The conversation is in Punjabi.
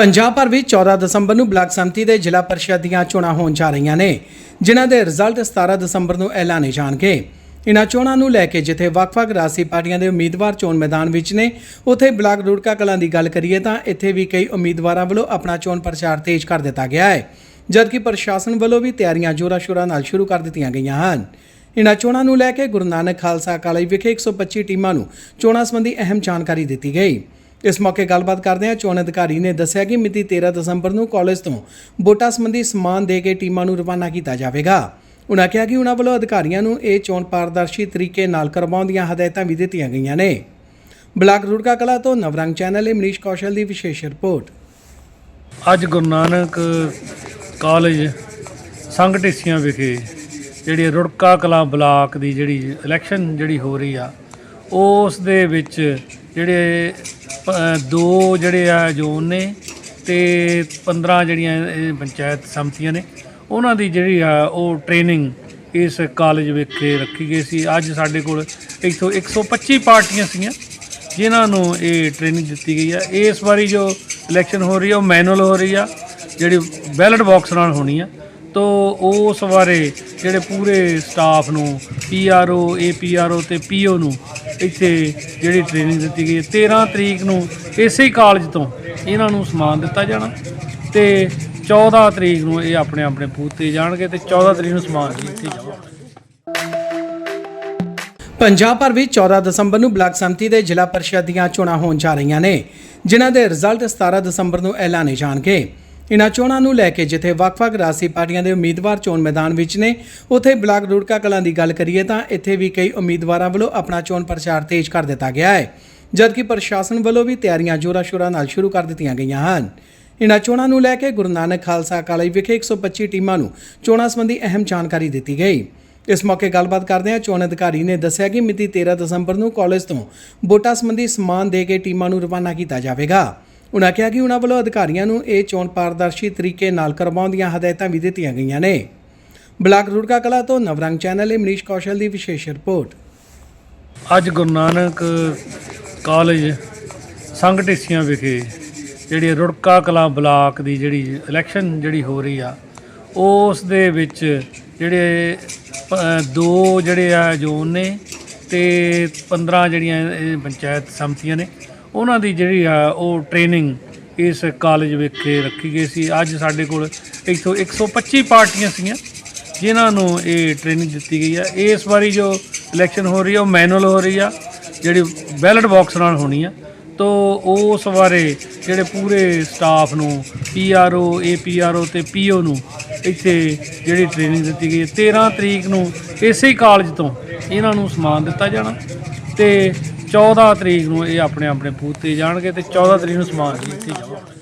ਪੰਜਾਬ ਭਰ ਵਿੱਚ 14 ਦਸੰਬਰ ਨੂੰ ਬਲਾਕ ਸੰਮਤੀ ਦੇ ਜ਼ਿਲ੍ਹਾ ਪਰਿਸ਼ਦ ਦੀਆਂ ਚੋਣਾਂ ਹੋਣ ਜਾ ਰਹੀਆਂ ਨੇ, ਜਿਨ੍ਹਾਂ ਦੇ ਰਿਜ਼ਲਟ 17 ਦਸੰਬਰ ਨੂੰ ਐਲਾਨੇ ਜਾਣਗੇ। ਇਨ੍ਹਾਂ ਚੋਣਾਂ ਨੂੰ ਲੈ ਕੇ ਜਿੱਥੇ ਵੱਖ-ਵੱਖ ਰਾਜਸੀ ਪਾਰਟੀਆਂ ਦੇ ਉਮੀਦਵਾਰ ਚੋਣ ਮੈਦਾਨ ਵਿੱਚ ਨੇ, ਉੱਥੇ ਬਲਾਕ ਰੁੜਕਾ ਕਲਾਂ ਦੀ ਗੱਲ ਕਰੀਏ ਤਾਂ ਇੱਥੇ ਵੀ ਕਈ ਉਮੀਦਵਾਰਾਂ ਵੱਲੋਂ ਆਪਣਾ ਚੋਣ ਪ੍ਰਚਾਰ ਤੇਜ਼ ਕਰ ਦਿੱਤਾ ਗਿਆ ਹੈ, ਜਦਕਿ ਪ੍ਰਸ਼ਾਸਨ ਵੱਲੋਂ ਵੀ ਤਿਆਰੀਆਂ ਜੋਰਾਂ-ਸ਼ੋਰਾਂ ਨਾਲ ਸ਼ੁਰੂ ਕਰ ਦਿੱਤੀਆਂ ਗਈਆਂ ਹਨ। ਇਨ੍ਹਾਂ ਚੋਣਾਂ ਨੂੰ ਲੈ ਕੇ ਗੁਰੂ ਨਾਨਕ ਖਾਲਸਾ ਕਾਲਜ ਵਿਖੇ 125 ਟੀਮਾਂ ਨੂੰ ਚੋਣਾਂ ਸੰਬੰਧੀ ਅਹਿਮ ਜਾਣਕਾਰੀ ਦਿੱਤੀ ਗਈ। ਇਸ ਮੌਕੇ ਗੱਲਬਾਤ ਕਰਦਿਆਂ ਚੋਣ ਅਧਿਕਾਰੀ ਨੇ ਦੱਸਿਆ ਕਿ ਮਿਤੀ 13 ਦਸੰਬਰ ਨੂੰ ਕਾਲਜ ਤੋਂ ਵੋਟਾਂ ਸੰਬੰਧੀ ਸਮਾਨ ਦੇ ਕੇ ਟੀਮਾਂ ਨੂੰ ਰਵਾਨਾ ਕੀਤਾ ਜਾਵੇਗਾ। ਉਨ੍ਹਾਂ ਕਿਹਾ ਕਿ ਉਨ੍ਹਾਂ ਵੱਲੋਂ ਅਧਿਕਾਰੀਆਂ ਨੂੰ ਇਹ ਚੋਣ ਪਾਰਦਰਸ਼ੀ ਤਰੀਕੇ ਨਾਲ ਕਰਵਾਉਣ ਦੀਆਂ ਹਦਾਇਤਾਂ ਵੀ ਦਿੱਤੀਆਂ ਗਈਆਂ ਨੇ। ਬਲਾਕ ਰੁੜਕਾ ਕਲਾ ਤੋਂ ਨਵਰੰਗ ਚੈਨਲ ਲਈ ਮਨੀਸ਼ ਕੌਸ਼ਲ ਦੀ ਵਿਸ਼ੇਸ਼ ਰਿਪੋਰਟ। ਅੱਜ ਗੁਰੂ ਨਾਨਕ ਕਾਲਜ ਸੰਘ ਢੇਸੀਆਂ ਵਿਖੇ ਜਿਹੜੀ ਰੁੜਕਾ ਕਲਾਂ ਬਲਾਕ ਦੀ ਜਿਹੜੀ ਇਲੈਕਸ਼ਨ ਜਿਹੜੀ ਹੋ ਰਹੀ ਆ, ਉਸ ਦੇ ਵਿੱਚ ਜਿਹੜੇ ਦੋ ਜਿਹੜੇ ਆ ਜ਼ੋਨ ਨੇ ਤੇ 15 ਜਿਹੜੀਆਂ ਇਹ ਪੰਚਾਇਤ ਸਮਤੀਆਂ ਨੇ, ਉਹਨਾਂ ਦੀ ਜਿਹੜੀ ਆ ਉਹ ਟ੍ਰੇਨਿੰਗ ਇਸ ਕਾਲਜ ਵਿਖੇ ਰੱਖੀ ਗਈ ਸੀ। ਅੱਜ ਸਾਡੇ ਕੋਲ ਇੱਥੋਂ 125 ਪਾਰਟੀਆਂ ਸੀਗੀਆਂ, ਜਿਨ੍ਹਾਂ ਨੂੰ ਇਹ ਟ੍ਰੇਨਿੰਗ ਦਿੱਤੀ ਗਈ ਆ। ਇਸ ਵਾਰੀ ਜੋ ਇਲੈਕਸ਼ਨ ਹੋ ਰਹੀ ਆ, ਉਹ ਮੈਨੂਅਲ ਹੋ ਰਹੀ ਆ, ਜਿਹੜੀ ਬੈਲਟ ਬਾਕਸ ਨਾਲ ਹੋਣੀ ਆ। ਤੋ ਉਸ ਬਾਰੇ ਜਿਹੜੇ ਪੂਰੇ ਸਟਾਫ ਨੂੰ ਪੀਆਰਓ ਏਪੀਆਰਓ ਤੇ ਪੀਓ ਨੂੰ ਇੱਥੇ ਜਿਹੜੀ ਟ੍ਰੇਨਿੰਗ ਦਿੱਤੀ ਗਈ ਹੈ 13 ਤਰੀਕ ਨੂੰ ਇਸੇ ਹੀ ਕਾਲਜ ਤੋਂ ਇਹਨਾਂ ਨੂੰ ਸਮਾਨ ਦਿੱਤਾ ਜਾਣਾ ਤੇ 14 ਤਰੀਕ ਨੂੰ ਇਹ ਆਪਣੇ ਆਪਣੇ ਬੂਥ ਤੇ ਜਾਣਗੇ ਤੇ 14 ਤਰੀਕ ਨੂੰ ਸਮਾਨ ਦਿੱਤੀ ਇੱਥੇ ਜਾਊਗਾ। ਪੰਜਾਬ ਭਰ ਵਿੱਚ 14 ਦਸੰਬਰ ਨੂੰ ਬਲਾਕ ਸੰਮਤੀ ਦੇ ਜ਼ਿਲ੍ਹਾ ਪਰਿਸ਼ਦ ਦੀਆਂ ਚੋਣਾਂ ਹੋਣ ਜਾ ਰਹੀਆਂ ਨੇ, ਜਿਨ੍ਹਾਂ ਦੇ ਰਿਜ਼ਲਟ 17 ਦਸੰਬਰ ਨੂੰ ਐਲਾਨੇ ਜਾਣਗੇ। ਇਨ੍ਹਾਂ ਚੋਣਾਂ ਨੂੰ ਲੈ ਕੇ ਜਿੱਥੇ ਵੱਖ-ਵੱਖ ਰਾਜਸੀ ਪਾਰਟੀਆਂ ਦੇ ਉਮੀਦਵਾਰ ਚੋਣ ਮੈਦਾਨ ਵਿੱਚ ਨੇ, ਉੱਥੇ ਬਲਾਕ ਰੁੜਕਾ ਕਲਾਂ ਦੀ ਗੱਲ ਕਰੀਏ ਤਾਂ ਇੱਥੇ ਵੀ ਕਈ ਉਮੀਦਵਾਰਾਂ ਵੱਲੋਂ ਆਪਣਾ ਚੋਣ ਪ੍ਰਚਾਰ ਤੇਜ਼ ਕਰ ਦਿੱਤਾ ਗਿਆ ਹੈ, ਜਦਕਿ ਪ੍ਰਸ਼ਾਸਨ ਵੱਲੋਂ ਵੀ ਤਿਆਰੀਆਂ ਜੋਰਾਂ-ਸ਼ੋਰਾਂ ਨਾਲ ਸ਼ੁਰੂ ਕਰ ਦਿੱਤੀਆਂ ਗਈਆਂ ਹਨ। ਇਨ੍ਹਾਂ ਚੋਣਾਂ ਨੂੰ ਲੈ ਕੇ ਗੁਰੂ ਨਾਨਕ ਖਾਲਸਾ ਕਾਲਜ ਵਿਖੇ 125 ਟੀਮਾਂ ਨੂੰ ਚੋਣਾਂ ਸੰਬੰਧੀ ਅਹਿਮ ਜਾਣਕਾਰੀ ਦਿੱਤੀ ਗਈ। ਇਸ ਮੌਕੇ ਗੱਲਬਾਤ ਕਰਦਿਆਂ ਚੋਣ ਅਧਿਕਾਰੀ ਨੇ ਦੱਸਿਆ ਕਿ ਮਿਤੀ 13 ਦਸੰਬਰ ਨੂੰ ਕਾਲਜ ਤੋਂ ਵੋਟਾਂ ਸੰਬੰਧੀ ਸਮਾਨ ਦੇ ਕੇ ਟੀਮਾਂ ਨੂੰ ਰਵਾਨਾ ਕੀਤਾ ਜਾਵੇਗਾ। ਉਨ੍ਹਾਂ ਕਿਹਾ ਕਿ ਉਨ੍ਹਾਂ ਵੱਲੋਂ ਅਧਿਕਾਰੀਆਂ ਨੂੰ ਇਹ ਚੋਣ ਪਾਰਦਰਸ਼ੀ ਤਰੀਕੇ ਨਾਲ ਕਰਵਾਉਣ ਦੀਆਂ ਹਦਾਇਤਾਂ ਵੀ ਦਿੱਤੀਆਂ ਗਈਆਂ ਨੇ। ਬਲਾਕ ਰੁੜਕਾ ਕਲਾ ਤੋਂ ਨਵਰੰਗ ਚੈਨਲ ਲਈ ਮਨੀਸ਼ ਕੌਸ਼ਲ ਦੀ ਵਿਸ਼ੇਸ਼ ਰਿਪੋਰਟ। ਅੱਜ ਗੁਰੂ ਨਾਨਕ ਕਾਲਜ ਸੰਘ ਢੇਸੀਆਂ ਵਿਖੇ ਜਿਹੜੀ ਰੁੜਕਾ ਕਲਾਂ ਬਲਾਕ ਦੀ ਜਿਹੜੀ ਇਲੈਕਸ਼ਨ ਜਿਹੜੀ ਹੋ ਰਹੀ ਆ, ਉਸ ਦੇ ਵਿੱਚ ਜਿਹੜੇ ਦੋ ਜਿਹੜੇ ਆ ਜ਼ੋਨ ਨੇ ਤੇ 15 ਜਿਹੜੀਆਂ ਪੰਚਾਇਤ ਸਮਤੀਆਂ ਨੇ। ਉਹਨਾਂ ਦੀ ਜਿਹੜੀ ਆ, ਉਹ ਟ੍ਰੇਨਿੰਗ ਇਸ ਕਾਲਜ ਵਿਖੇ ਰੱਖੀ ਗਈ ਸੀ। ਅੱਜ ਸਾਡੇ ਕੋਲ ਇੱਥੋਂ 125 ਪਾਰਟੀਆਂ ਸੀਗੀਆਂ, ਜਿਨ੍ਹਾਂ ਨੂੰ ਇਹ ਟ੍ਰੇਨਿੰਗ ਦਿੱਤੀ ਗਈ ਆ। ਇਸ ਵਾਰੀ ਜੋ ਇਲੈਕਸ਼ਨ ਹੋ ਰਹੀ ਆ, ਉਹ ਮੈਨੂਅਲ ਹੋ ਰਹੀ ਆ, ਜਿਹੜੀ ਬੈਲਟ ਬਾਕਸ ਨਾਲ ਹੋਣੀ ਆ। ਤੋ ਉਸ ਬਾਰੇ ਜਿਹੜੇ ਪੂਰੇ ਸਟਾਫ ਨੂੰ ਪੀਆਰਓ ਏਪੀਆਰਓ ਤੇ ਪੀਓ ਨੂੰ ਇੱਥੇ ਜਿਹੜੀ ਟ੍ਰੇਨਿੰਗ ਦਿੱਤੀ ਗਈ ਹੈ 13 ਤਰੀਕ ਨੂੰ ਇਸੇ ਕਾਲਜ ਤੋਂ ਇਹਨਾਂ ਨੂੰ ਸਮਾਨ ਦਿੱਤਾ ਜਾਣਾ ਤੇ 14 ਤਰੀਕ ਨੂੰ ਇਹ ਆਪਣੇ ਆਪਣੇ ਬੂਥ ਤੇ ਜਾਣਗੇ ਤੇ 14 ਤਰੀਕ ਨੂੰ ਸਮਾਨ ਵੀ ਇੱਥੇ ਜਾਊਗਾ